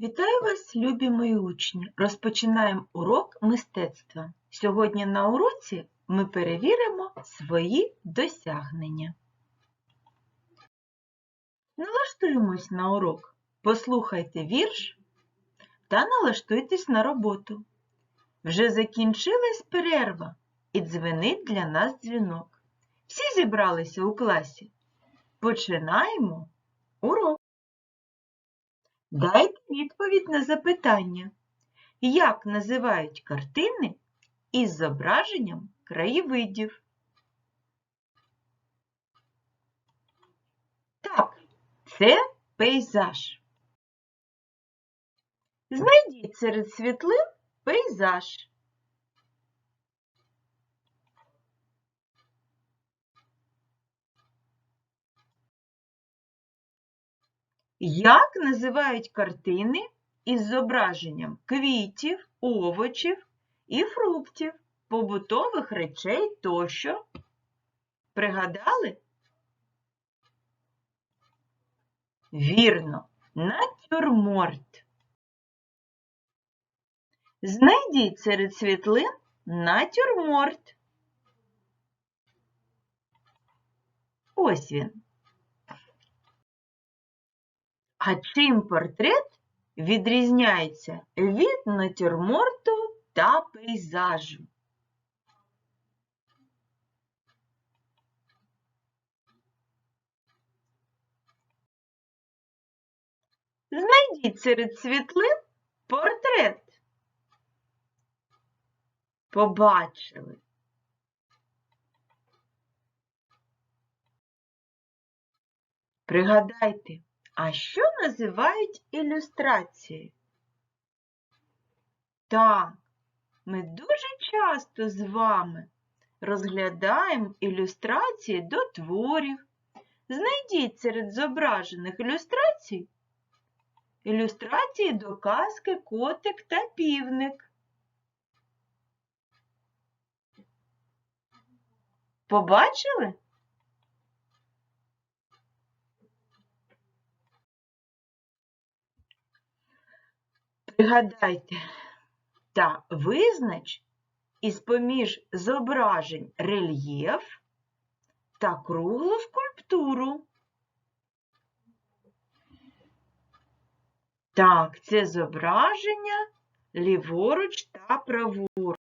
Вітаю вас, любі мої учні! Розпочинаємо урок мистецтва. Сьогодні на уроці ми перевіримо свої досягнення. Налаштуємось на урок, послухайте вірш та налаштуйтесь на роботу. Вже закінчилась перерва і дзвенить для нас дзвінок. Всі зібралися у класі. Починаємо урок. Дайте відповідь на запитання, як називають картини із зображенням краєвидів? Так, це пейзаж. Знайдіть серед світлин пейзаж. Як називають картини із зображенням квітів, овочів і фруктів, побутових речей тощо? Пригадали? Вірно, натюрморт. Знайдіть серед світлин натюрморт. Ось він. А чим портрет відрізняється від натюрморту та пейзажу? Знайдіть серед світлин портрет. Побачили. Пригадайте, а що називають ілюстрацією? Так, ми дуже часто з вами розглядаємо ілюстрації до творів. Знайдіть серед зображених ілюстрацій ілюстрації до казки Котик та півник. Побачили? Пригадайте та визнач із-поміж зображень рельєф та круглу скульптуру. Так, це зображення ліворуч та праворуч.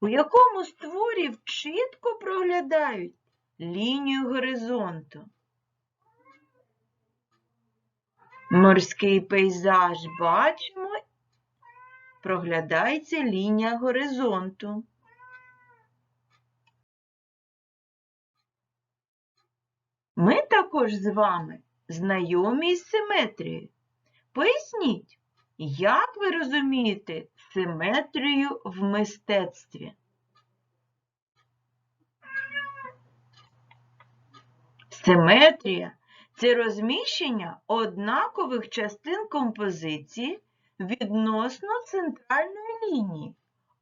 У якому з творів чітко проглядають лінію горизонту. Морський пейзаж бачимо, проглядається лінія горизонту. Ми також з вами знайомі із симетрією. Поясніть, як ви розумієте симетрію в мистецтві? Симетрія це розміщення однакових частин композиції відносно центральної лінії.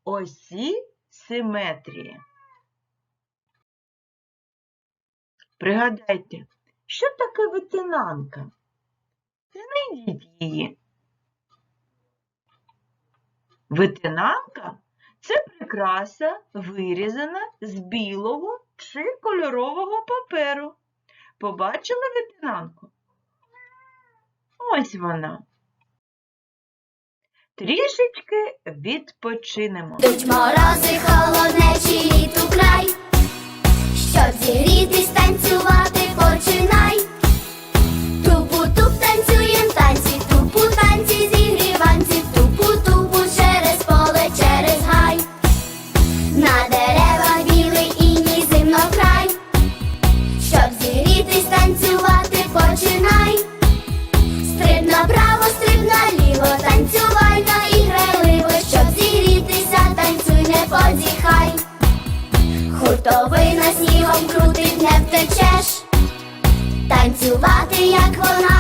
Осі симетрії. Пригадайте, що таке витинанка? Знайдіть її. Витинанка це прикраса, вирізана з білого чи кольорового паперу. Побачили витинанку? Ось вона. Трішечки відпочинемо. Йдуть морози, холоднечі Хуртовина снігом крутить, не втечеш. Танцювати, як вона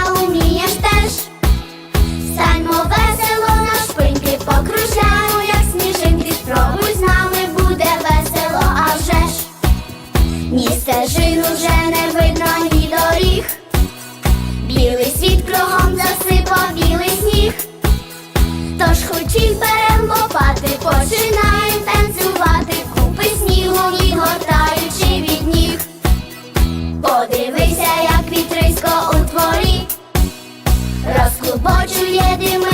бо чує дими.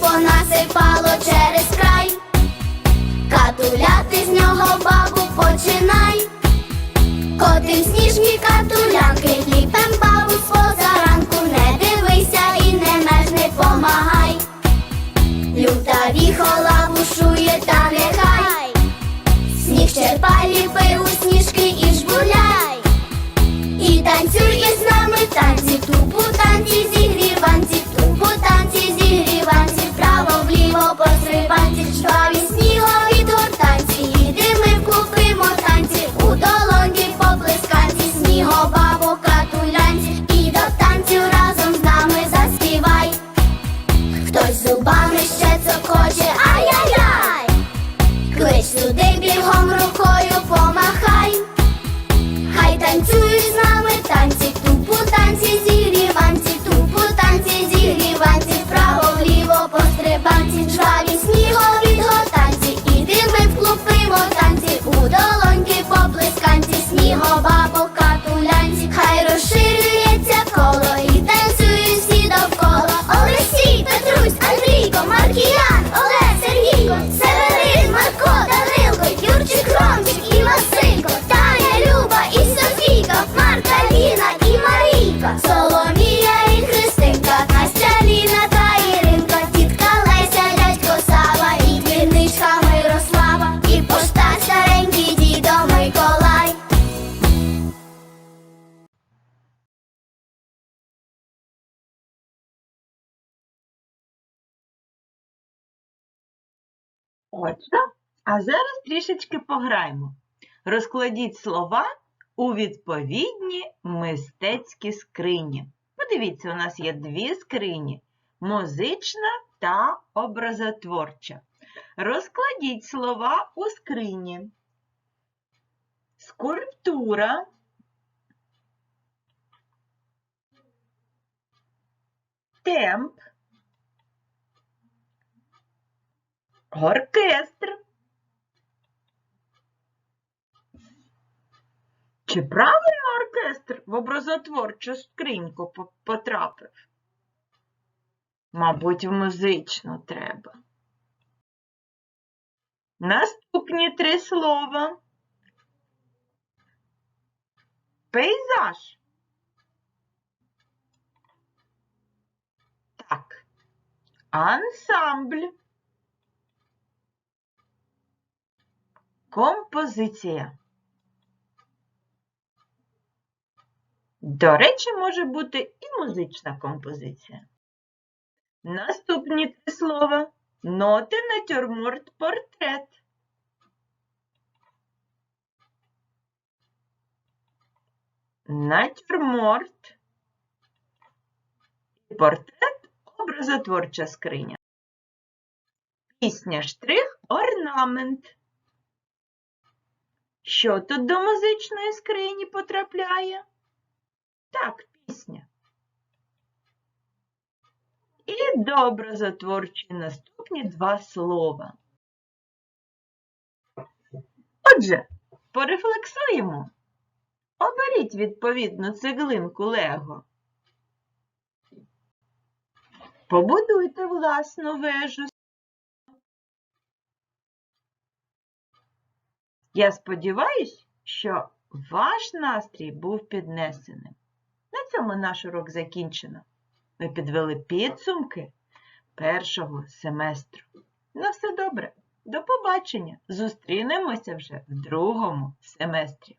Понасипало через край. Катуляти з нього бабу починай. Котим сніжні катулянки, ліпем бабу позаранку, не дивися і не мерзни, помагай. Люта віхола Отже, а зараз трішечки пограємо. Розкладіть слова у відповідні мистецькі скрині. Подивіться, у нас є дві скрині музична та образотворча. Розкладіть слова у скрині. Скульптура, темп, оркестр. Чи правильно оркестр в образотворчу скриньку потрапив? Мабуть, в музичну треба. Наступні три слова. Пейзаж. Так. Ансамбль. Композиція. До речі, може бути і музична композиція. Наступні три слова. Ноти, натюрморт, портрет. Натюрморт портрет образотворча скриня. Пісня штрих орнамент. Що тут до музичної скрині потрапляє? Так, пісня. І добре затворчі наступні два слова. Отже, порефлексуємо. Оберіть відповідну цеглинку Лего. Побудуйте власну вежу. Я сподіваюся, що ваш настрій був піднесеним. На цьому наш урок закінчено. Ми підвели підсумки першого семестру. На все добре. До побачення. Зустрінемося вже в другому семестрі.